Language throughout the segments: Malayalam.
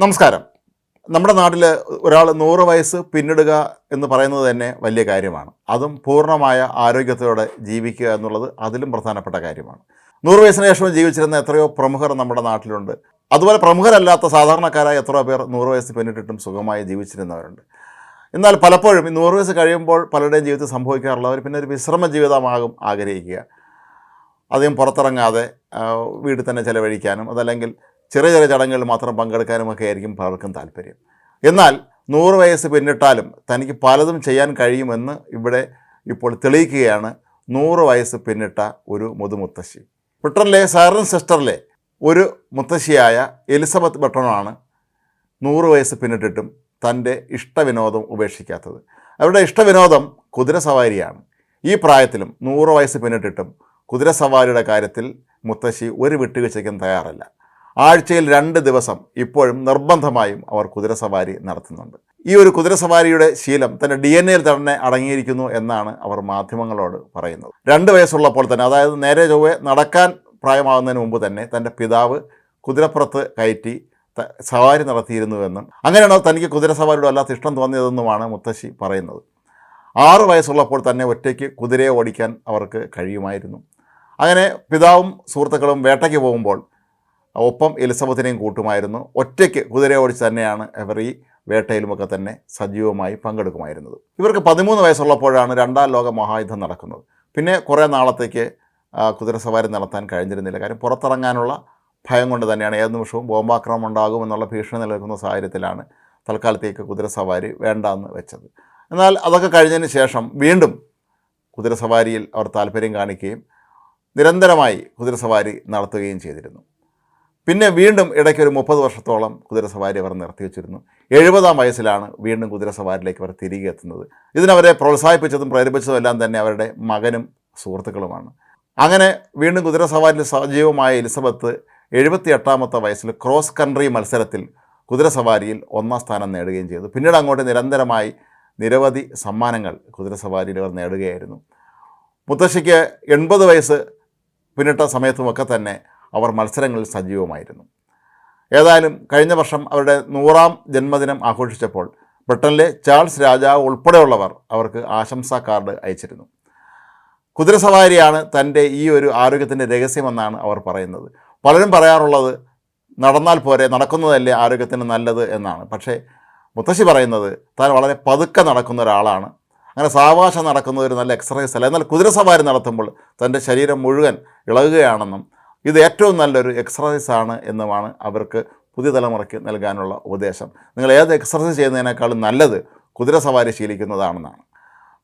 നമസ്കാരം. നമ്മുടെ നാട്ടിൽ ഒരാൾ നൂറ് വയസ്സ് പിന്നിടുക എന്ന് പറയുന്നത് തന്നെ വലിയ കാര്യമാണ്. അതും പൂർണമായ ആരോഗ്യത്തോടെ ജീവിക്കുക എന്നുള്ളത് അതിലും പ്രധാനപ്പെട്ട കാര്യമാണ്. നൂറ് വയസ്സിന് ശേഷം ജീവിച്ചിരുന്ന എത്രയോ പ്രമുഖർ നമ്മുടെ നാട്ടിലുണ്ട്. അതുപോലെ പ്രമുഖരല്ലാത്ത സാധാരണക്കാരായ എത്രയോ പേർ നൂറ് വയസ്സ് പിന്നിട്ടിട്ടും സുഖമായി ജീവിച്ചിരുന്നവരുണ്ട്. എന്നാൽ പലപ്പോഴും ഈ നൂറ് വയസ്സ് കഴിയുമ്പോൾ പലരുടെയും ജീവിതത്തിൽ സംഭവിക്കാറുള്ളവർ പിന്നെ ഒരു വിശ്രമ ജീവിതമാകും ആഗ്രഹിക്കുക. അധികം പുറത്തിറങ്ങാതെ വീട്ടിൽ തന്നെ ചിലവഴിക്കാനും അതല്ലെങ്കിൽ ചെറിയ ചെറിയ ചടങ്ങുകളിൽ മാത്രം പങ്കെടുക്കാനുമൊക്കെ ആയിരിക്കും പലർക്കും താല്പര്യം. എന്നാൽ നൂറ് വയസ്സ് പിന്നിട്ടാലും തനിക്ക് പലതും ചെയ്യാൻ കഴിയുമെന്ന് ഇവിടെ ഇപ്പോൾ തെളിയിക്കുകയാണ് നൂറ് വയസ്സ് പിന്നിട്ട ഒരു മുതുമുത്തശ്ശി. ബ്രിട്ടനിലെ സാറൻ സിസ്റ്ററിലെ ഒരു മുത്തശ്ശിയായ എലിസബത്ത് ബട്ടണാണ് നൂറ് വയസ്സ് പിന്നിട്ടിട്ടും തന്റെ ഇഷ്ടവിനോദം ഉപേക്ഷിക്കാത്തത്. അവരുടെ ഇഷ്ടവിനോദം കുതിരസവാരിയാണ് ഈ പ്രായത്തിലും നൂറ് വയസ്സ് പിന്നിട്ടിട്ടും കുതിരസവാരിയുടെ കാര്യത്തിൽ മുത്തശ്ശി ഒരു വിട്ടുവീഴ്ചയ്ക്കും തയ്യാറല്ല. ആഴ്ചയിൽ രണ്ട് ദിവസം ഇപ്പോഴും നിർബന്ധമായും അവർ കുതിരസവാരി നടത്തുന്നുണ്ട്. ഈ ഒരു കുതിരസവാരിയുടെ ശീലം തന്റെ ഡി എൻ എയിൽ തന്നെ അടങ്ങിയിരിക്കുന്നു എന്നാണ് അവർ മാധ്യമങ്ങളോട് പറയുന്നത്. രണ്ട് വയസ്സുള്ളപ്പോൾ തന്നെ അതായത് നേരെ ചൊവ്വെ നടക്കാൻ പ്രായമാകുന്നതിന് മുമ്പ് തന്നെ തന്റെ പിതാവ് കുതിരപ്പുറത്ത് കയറ്റി സവാരി നടത്തിയിരുന്നുവെന്നും അങ്ങനെയാണോ തനിക്ക് കുതിരസവാരിയുടെ വല്ലാത്ത ഇഷ്ടം തോന്നിയതെന്നുമാണ് മുത്തശ്ശി പറയുന്നത്. ആറ് വയസ്സുള്ളപ്പോൾ തന്നെ ഒറ്റയ്ക്ക് കുതിരയെ ഓടിക്കാൻ അവർക്ക് കഴിയുമായിരുന്നു. അങ്ങനെ പിതാവും സുഹൃത്തുക്കളും വേട്ടയ്ക്ക് പോകുമ്പോൾ ഒപ്പം എലിസബത്തിനെയും കൂട്ടുമായിരുന്നു. ഒറ്റയ്ക്ക് കുതിര ഓടിച്ച് തന്നെയാണ് ഇവർ ഈ വേട്ടയിലുമൊക്കെ തന്നെ സജീവമായി പങ്കെടുക്കുമായിരുന്നത്. ഇവർക്ക് പതിമൂന്ന് വയസ്സുള്ളപ്പോഴാണ് രണ്ടാം ലോക മഹായുദ്ധം നടക്കുന്നത്. പിന്നെ കുറേ നാളത്തേക്ക് കുതിര സവാരി നടത്താൻ കഴിഞ്ഞിരുന്നില്ല. കാര്യം പുറത്തിറങ്ങാനുള്ള ഭയം കൊണ്ട് തന്നെയാണ് ഏത് നിമിഷവും ബോംബാക്രമണം ഉണ്ടാകുമെന്നുള്ള ഭീഷണി നിലനിൽക്കുന്ന സാഹചര്യത്തിലാണ് തൽക്കാലത്തേക്ക് കുതിരസവാരി വേണ്ടാന്ന് വെച്ചത്. എന്നാൽ അതൊക്കെ കഴിഞ്ഞതിന് ശേഷം വീണ്ടും കുതിര സവാരിയിൽ അവർ താല്പര്യം കാണിക്കുകയും നിരന്തരമായി കുതിരസവാരി നടത്തുകയും ചെയ്തിരുന്നു. പിന്നെ വീണ്ടും ഇടയ്ക്ക് ഒരു മുപ്പത് വർഷത്തോളം കുതിരസവാരി അവർ നിർത്തിവെച്ചിരുന്നു എഴുപതാം വയസ്സിലാണ് വീണ്ടും കുതിരസവാരിയിലേക്ക് അവർ തിരികെ എത്തുന്നത്. ഇതിനവരെ പ്രോത്സാഹിപ്പിച്ചതും പ്രേരിപ്പിച്ചതും എല്ലാം തന്നെ അവരുടെ മകനും സുഹൃത്തുക്കളുമാണ്. അങ്ങനെ വീണ്ടും കുതിരസവാരിയിൽ സജീവമായ എലിസബത്ത് എഴുപത്തി എട്ടാമത്തെ വയസ്സിൽ ക്രോസ് കൺട്രി മത്സരത്തിൽ കുതിരസവാരിയിൽ ഒന്നാം സ്ഥാനം നേടുകയും ചെയ്തു. പിന്നീട് അങ്ങോട്ട് നിരന്തരമായി നിരവധി സമ്മാനങ്ങൾ കുതിരസവാരിയിൽ അവർ നേടുകയായിരുന്നു. മുത്തശ്ശിക്ക് എൺപത് വയസ്സ് പിന്നിട്ട സമയത്തുമൊക്കെ തന്നെ അവർ മത്സരങ്ങളിൽ സജീവമായിരുന്നു. ഏതായാലും കഴിഞ്ഞ വർഷം അവരുടെ നൂറാം ജന്മദിനം ആഘോഷിച്ചപ്പോൾ ബ്രിട്ടനിലെ ചാൾസ് രാജാവ് ഉൾപ്പെടെയുള്ളവർ അവർക്ക് ആശംസാ കാർഡ് അയച്ചിരുന്നു. കുതിരസവാരിയാണ് തന്റെ ഈ ഒരു ആരോഗ്യത്തിന്റെ രഹസ്യമെന്നാണ് അവർ പറയുന്നത്. പലരും പറയാറുള്ളത് നടന്നാൽ പോരെ നടക്കുന്നതല്ലേ ആരോഗ്യത്തിന് നല്ലത് എന്നാണ്. പക്ഷേ മുത്തശ്ശി പറയുന്നത് താൻ വളരെ പതുക്കെ നടക്കുന്ന ഒരാളാണ്. അങ്ങനെ സാവകാശം നടക്കുന്ന ഒരു നല്ല എക്സസൈസ് അല്ല. എന്നാൽ കുതിരസവാരി നടത്തുമ്പോൾ തന്റെ ശരീരം മുഴുവൻ ഇളകുകയാണെന്നും ഇത് ഏറ്റവും നല്ലൊരു എക്സസൈസ് ആണ് എന്നുമാണ് അവർക്ക് പുതിയ തലമുറയ്ക്ക് നൽകാനുള്ള ഉപദേശം. നിങ്ങൾ ഏത് എക്സസൈസ് ചെയ്യുന്നതിനേക്കാളും നല്ലത് കുതിര സവാരി ശീലിക്കുന്നതാണെന്നാണ്.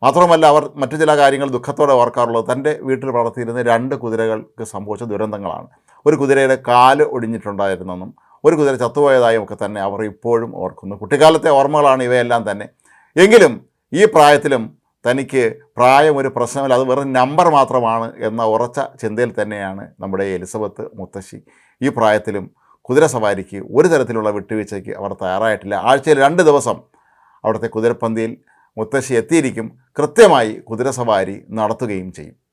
മാത്രമല്ല അവർ മറ്റു ചില കാര്യങ്ങൾ ദുഃഖത്തോടെ ഓർക്കാറുള്ളത് തന്റെ വീട്ടിൽ വളർത്തിയിരുന്ന രണ്ട് കുതിരകൾക്ക് സംഭവിച്ച ദുരന്തങ്ങളാണ്. ഒരു കുതിരയുടെ കാൽ ഒടിഞ്ഞിട്ടുണ്ടായിരുന്നെന്നും ഒരു കുതിര ചത്തുപോയതായും ഒക്കെ തന്നെ അവർ ഇപ്പോഴും ഓർക്കുന്നു. കുട്ടിക്കാലത്തെ ഓർമ്മകളാണ് ഇവയെല്ലാം തന്നെ. എങ്കിലും ഈ പ്രായത്തിലും തനിക്ക് പ്രായം ഒരു പ്രശ്നമല്ല. അത് വെറും നമ്പർ മാത്രമാണ് എന്ന ഉറച്ച ചിന്തയിൽ തന്നെയാണ് നമ്മുടെ എലിസബത്ത് മുത്തശ്ശി. ഈ പ്രായത്തിലും കുതിര സവാരിക്ക് ഒരു തരത്തിലുള്ള വിട്ടുവീഴ്ചയ്ക്ക് അവർ തയ്യാറായിട്ടില്ല. ആഴ്ചയിൽ രണ്ട് ദിവസം അവിടുത്തെ കുതിരപ്പന്തിയിൽ മുത്തശ്ശി എത്തിയിരിക്കും. കൃത്യമായി കുതിരസവാരി നടത്തുകയും ചെയ്യും.